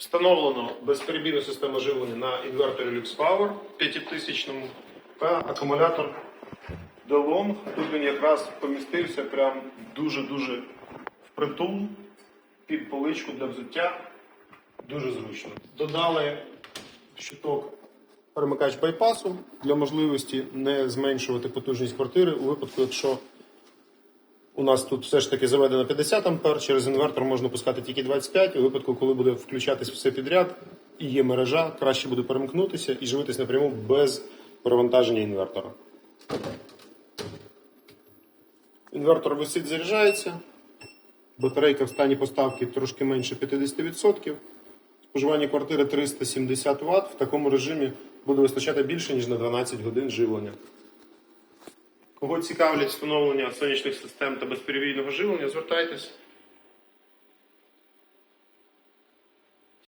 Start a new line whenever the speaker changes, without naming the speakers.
Встановлено безперебійну систему живлення на інверторі LuxPower 5000 та акумулятор DeLong. Тут він якраз помістився прям дуже-дуже впритул під поличку для взуття. Дуже зручно. Додали щиток перемикач байпасу для можливості не зменшувати потужність квартири у випадку, якщо у нас тут все ж таки заведено 50 ампер, через інвертор можна пускати тільки 25. У випадку, коли буде включатись все підряд і є мережа, краще буде перемкнутися і живитись напряму без перевантаження інвертора. Інвертор висить, заряджається. Батарейка в стані поставки трошки менше 50%. Споживання квартири 370 Вт. В такому режимі буде вистачати більше, ніж на 12 годин живлення. Кого цікавлять встановлення сонячних систем та безперебійного живлення, звертайтесь.